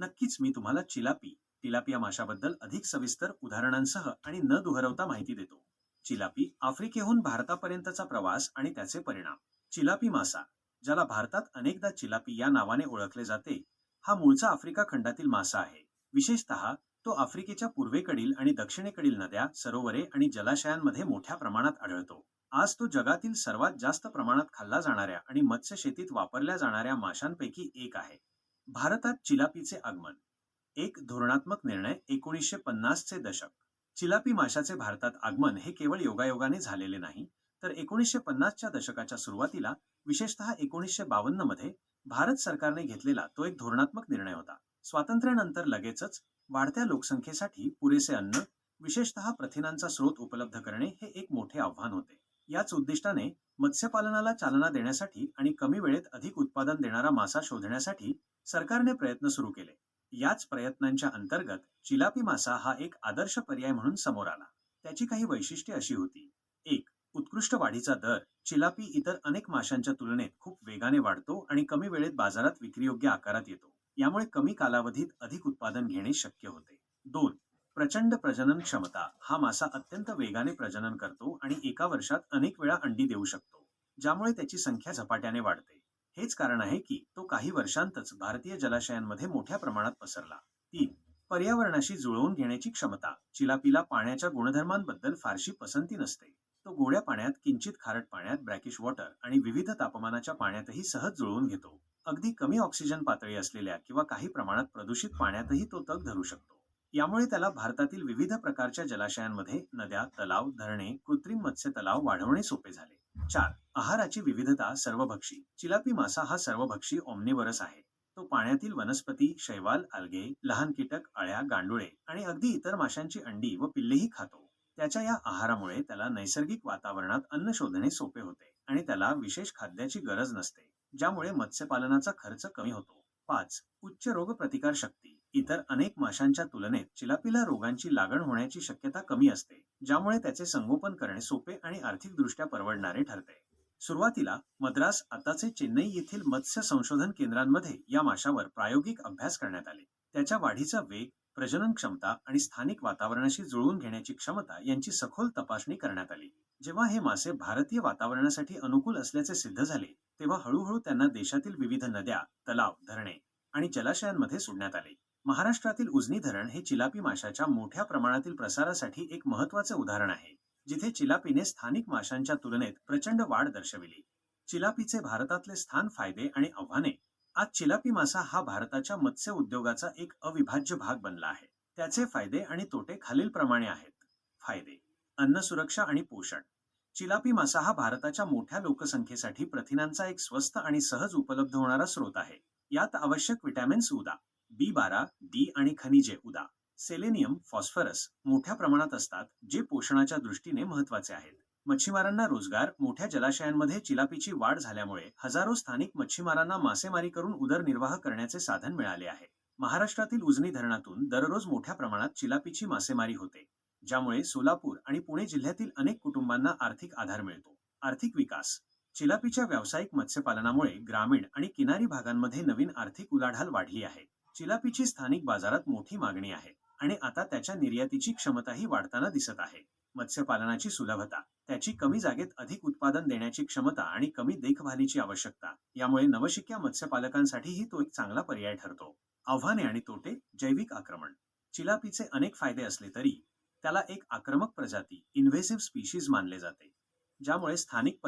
नक्कीच मी तुम्हाला चिलापी टिलापिया माशाबद्दल अधिक सविस्तर उदाहरणांसह आणि न दुहरवता माहिती देतो. चिलापी आफ्रिकेहून भारतापर्यंतचा प्रवास आणि त्याचे परिणाम. चिलापी मासा ज्याला भारतात अनेकदा चिलापी या नावाने ओळखले जाते हा मूळचा आफ्रिका खंडातील मासा आहे. विशेषतः तो आफ्रिकेच्या पूर्वेकडील आणि दक्षिणेकडील नद्या सरोवरे आणि जलाशयांमध्ये मोठ्या प्रमाणात आढळतो. आज तो जगातील सर्वात जास्त प्रमाणात खाल्ला जाणाऱ्या आणि मत्स्यशेतीत वापरल्या जाणाऱ्या माशांपैकी एक आहे. भारतात चिलापीचे आगमन. एक धोरणात्मक निर्णय एकोणीसशे पन्नासचे दशक. चिलापी माशाचे भारतात आगमन हे केवळ योगायोगाने झालेले नाही तर एकोणीसशे पन्नासच्या दशकाच्या सुरुवातीला विशेषतः एकोणीसशे बावन्नमध्ये भारत सरकारने घेतलेला तो एक धोरणात्मक निर्णय होता. स्वातंत्र्यानंतर लगेचच वाढत्या लोकसंख्येसाठी पुरेसे अन्न विशेषतः प्रथिनांचा स्रोत उपलब्ध करणे हे एक मोठे आव्हान होते. याच उद्दिष्टाने मत्स्यपालनाला चालना देण्यासाठी आणि कमी वेळेत अधिक उत्पादन देणारा मासा शोधण्यासाठी सरकारने प्रयत्न सुरू केले. याच प्रयत्नांच्या अंतर्गत चिलापी मासा हा एक आदर्श पर्याय म्हणून समोर आला. त्याची काही वैशिष्ट्ये अशी होती. एक उत्कृष्ट वाढीचा दर चिलापी इतर अनेक माशांच्या तुलनेत खूप वेगाने वाढतो आणि कमी वेळेत बाजारात विक्रीयोग्य आकारात येतो. यामुळे कमी कालावधीत अधिक उत्पादन घेणे शक्य होते. दोन प्रचंड प्रजनन क्षमता हा मासा अत्यंत वेगाने प्रजनन करतो आणि एका वर्षात अनेक वेळा अंडी देऊ शकतो ज्यामुळे त्याची संख्या झपाट्याने वाढते. हेच कारण आहे की तो काही वर्षांतच भारतीय जलाशयांमध्ये मोठ्या प्रमाणात पसरला. तीन पर्यावरणाशी जुळवून घेण्याची क्षमता चिलापीला पाण्याच्या गुणधर्मांबद्दल फारशी पसंती नसते. तो गोड्या पाण्यात किंचित खारट पाण्यात ब्रॅकिश वॉटर आणि विविध तापमानाच्या पाण्यातही सहज जुळवून घेतो. अगदी कमी ऑक्सिजन पातळी असलेल्या किंवा काही प्रमाणात प्रदूषित पाण्यातही तो तग धरू शकतो. यामुळे त्याला भारतातील विविध प्रकारच्या जलाशयांमध्ये नद्या तलाव धरणे कृत्रिम मत्स्य तलाव वाढवणे सोपे झाले. चार आहाराची विविधता सर्वभक्षी. चिलापी मासा हा सर्वभक्षी ओमनिवरस आहे. तो पाण्यातील वनस्पती शैवाल algae, लहान कीटक अळ्या गांडुळे आणि अगदी इतर माशांची अंडी व पिल्लेही खातो. त्याच्या या आहारामुळे त्याला नैसर्गिक वातावरणात अन्न शोधणे सोपे होते आणि त्याला विशेष खाद्याची गरज नसते ज्यामुळे मत्स्यपालनाचा खर्च कमी होतो. पाच उच्च रोग प्रतिकार शक्ती इतर अनेक माशांच्या तुलनेत चिलापिला रोगांची लागण होण्याची शक्यता कमी असते ज्यामुळे त्याचे संगोपन करणे सोपे आणि आर्थिकदृष्ट्या परवडणारे ठरते. सुरुवातीला मद्रास आताचे चेन्नई येथील मत्स्य संशोधन केंद्रांमध्ये या माशावर प्रायोगिक अभ्यास करण्यात आले. त्याच्या वाढीचा वेग प्रजनन क्षमता आणि स्थानिक वातावरणाशी जुळवून घेण्याची क्षमता यांची सखोल तपासणी करण्यात आली. जेव्हा हे मासे भारतीय वातावरणासाठी अनुकूल असल्याचे सिद्ध झाले तेव्हा हळूहळू त्यांना देशातील विविध नद्या तलाव धरणे आणि जलाशयांमध्ये सोडण्यात आले. महाराष्ट्रातील उजनी धरण हे चिलापी माशाच्या मोठ्या प्रमाणातील प्रसारासाठी एक महत्त्वाचे उदाहरण आहे जिथे चिलापीने स्थानिक माशांच्या तुलनेत प्रचंड वाढ दर्शविली. चिलापीचे भारतातले स्थान फायदे आणि आव्हाने आज चिलापी मासा हा भारताच्या मत्स्य उद्योगाचा एक अविभाज्य भाग बनला आहे. त्याचे फायदे आणि तोटे खालीलप्रमाणे आहेत. फायदे अन्न सुरक्षा आणि पोषण. चिलापी मासा हा भारताच्या मोठ्या लोकसंख्येसाठी प्रथिनांचा एक स्वस्त आणि सहज उपलब्ध होणारा स्रोत आहे. यात आवश्यक विटॅमिन्स उदा. बी बारा डी आणि खनिजे उदा. सेलेनियम फॉस्फरस मोठ्या प्रमाणात असतात जे पोषणाच्या दृष्टीने महत्त्वाचे आहेत. मच्छीमारांना रोजगार मोठ्या जलाशयांमध्ये चिलापीची वाढ झाल्यामुळे हजारो स्थानिक मच्छीमारांना मासेमारी करून उदरनिर्वाह करण्याचे साधन मिळाले आहे. महाराष्ट्रातील उजनी धरणातून दररोज मोठ्या प्रमाणात चिलापीची मासेमारी होते ज्यामुळे सोलापूर आणि पुणे जिल्ह्यातील अनेक कुटुंबांना आर्थिक आधार मिळतो. आर्थिक विकास. चिलापीच्या व्यावसायिक मत्स्यपालनामुळे ग्रामीण आणि किनारी भागांमध्ये नवीन आर्थिक उलाढाल वाढली आहे. चिलापीची स्थानिक बाजारात मोठी मागणी आहे आणि आता त्याच्या निर्यातीची क्षमताही वाढताना दिसत आहे. मत्स्यपालनाची सुलभता त्याची कमी जागेत अधिक उत्पादन देण्याची क्षमता आणि कमी देखभालीची आवश्यकता यामुळे नवशिक्या मत्स्यपालकांसाठीही तो एक चांगला पर्याय ठरतो. आव्हाने आणि तोटे जैविक आक्रमण. चिलापीचे अनेक फायदे असले तरी त्याला एक आक्रमक प्रजाती इन्व्हेसिव्ह स्पीशीज मानले जाते ज्यामुळे स्थानिक